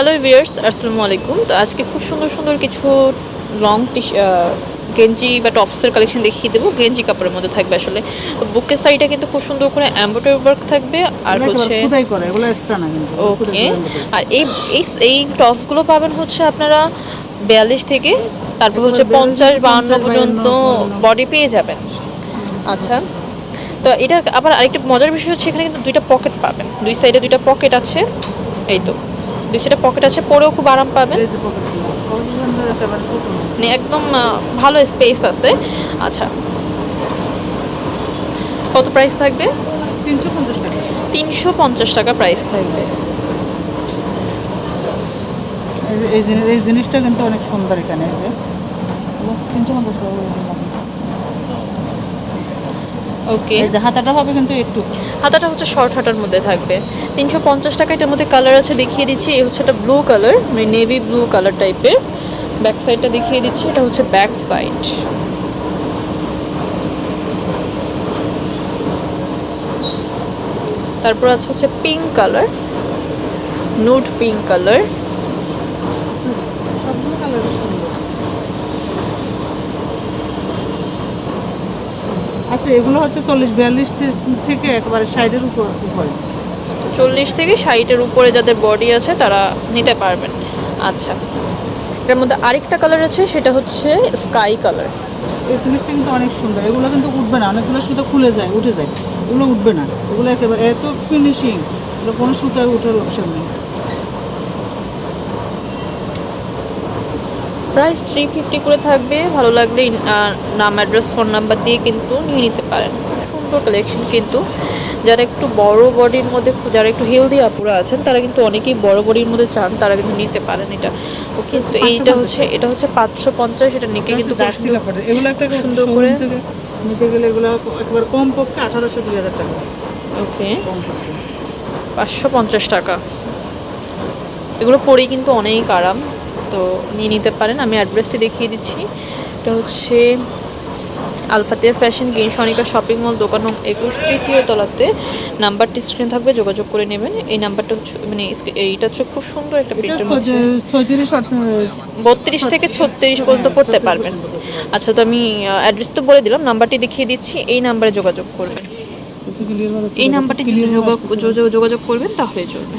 Hello viewers আসসালামু আলাইকুম তো আজকে খুব সুন্দর সুন্দর কিছু লং টি গেঞ্জি বা টপসের কালেকশন দেখিয়ে দেবো। গেঞ্জি কাপড়ের মধ্যে থাকবে আসলে। বুকের সাইডটা কিন্তু খুব সুন্দর করে এমব্রয়ডারি ওয়ার্ক থাকবে। আর হচ্ছে ওকে আর এই এই টপসগুলো পাবেন হচ্ছে আপনারা বিয়াল্লিশ থেকে তারপর হচ্ছে পঞ্চাশ 42, বাহান্ন পর্যন্ত বডি পেয়ে যাবেন। আচ্ছা। তো এটা আবার আরেকটা মজার বিষয় হচ্ছে এখানে কিন্তু দুইটা পকেট পাবেন। দুই সাইডে দুইটা পকেট আছে। এই তো। দুই পকেট আছে পরেও খুব আরাম পাবেন। মানে একদম ভালো স্পেস আছে। আচ্ছা। কত প্রাইস থাকবে? তিনশো পঞ্চাশ টাকা। তিনশো পঞ্চাশ টাকা প্রাইস থাকবে। এই জিনিস এই জিনিসটা কিন্তু অনেক সুন্দর এখানে যে। তিনশো পঞ্চাশ টাকা। ওকে। যে হাতাটা হবে কিন্তু একটু। হাতাটা হচ্ছে শর্ট হাতার মধ্যে থাকবে। তিনশো পঞ্চাশ টাকা এটার মধ্যে কালার আছে, দেখিয়ে দিচ্ছি। এই হচ্ছে একটা ব্লু কালার মানে নেভি ব্লু কালার টাইপের ব্যাক সাইডটা দেখিয়ে দিচ্ছি, এটা হচ্ছে ব্যাক সাইড তারপর আছে হচ্ছে pink colour nude pink colour সবগুলো কালার সুন্দর আচ্ছা এগুলো হচ্ছে চল্লিশ বিয়াল্লিশ থেকে একেবারে সাইডের উপর উপরে চল্লিশ থেকে ষাটের উপরে যাদের বডি আছে তারা নিতে পারবেন। আচ্ছা এটার মধ্যে আরেকটা কালার আছে সেটা হচ্ছে স্কাই কালার এই জিনিসটা কিন্তু অনেক সুন্দর। এগুলো কিন্তু উঠবে না অনেকগুলো সুতো খুলে যায় উঠে যায়। এগুলো উঠবে না। এগুলো একেবারে এত ফিনিশিং এগুলো কোনো সুতায় উঠার অপশন নেই প্রাইস থ্রি ফিফটি করে থাকবে। ভালো লাগলে নাম অ্যাড্রেস ফোন নাম্বার দিয়ে কিন্তু নিয়ে নিতে পারেন। খুব সুন্দর কালেকশন কিন্তু। যারা একটু বড় বডির মধ্যে যারা একটু হেলদি আপুরা আছেন তারা কিন্তু অনেকেই বড় বডির মধ্যে চান তারা কিন্তু নিতে পারেন এটা। ওকে তো এইটা হচ্ছে এটা হচ্ছে পাঁচশো পঞ্চাশ এটা নিকে কিন্তু এগুলো একটা সুন্দর সুন্দর করে। করে নিতে গেলে এগুলো একবার কম পক্ষে আঠারোশো দুই হাজার টাকা। ওকে। পাঁচশো পঞ্চাশ টাকা। এগুলো পরেই কিন্তু অনেক আরাম। তো নিয়ে নিতে পারেন। আমি অ্যাড্রেসটি দেখিয়ে দিচ্ছি। এটা হচ্ছে আলফাতের ফ্যাশন গেম সনিকা শপিং মল দোকান নং একুশ তৃতীয় তলাতে। নাম্বারটি স্ক্রিনে থাকবে যোগাযোগ করে নেবেন। এই নাম্বারটা হচ্ছে মানে এইটা হচ্ছে খুব সুন্দর একটা এটা প্রিন্টের মধ্যে বত্রিশ থেকে ছত্রিশ পর্যন্ত পড়তে পারবেন। আচ্ছা তো আমি অ্যাড্রেস তো বলে দিলাম নাম্বারটি দেখিয়ে দিচ্ছি এই নাম্বারে যোগাযোগ করবেন। এই নাম্বারটি যোগাযোগ যোগাযোগ করবেন তাহলে চলবে।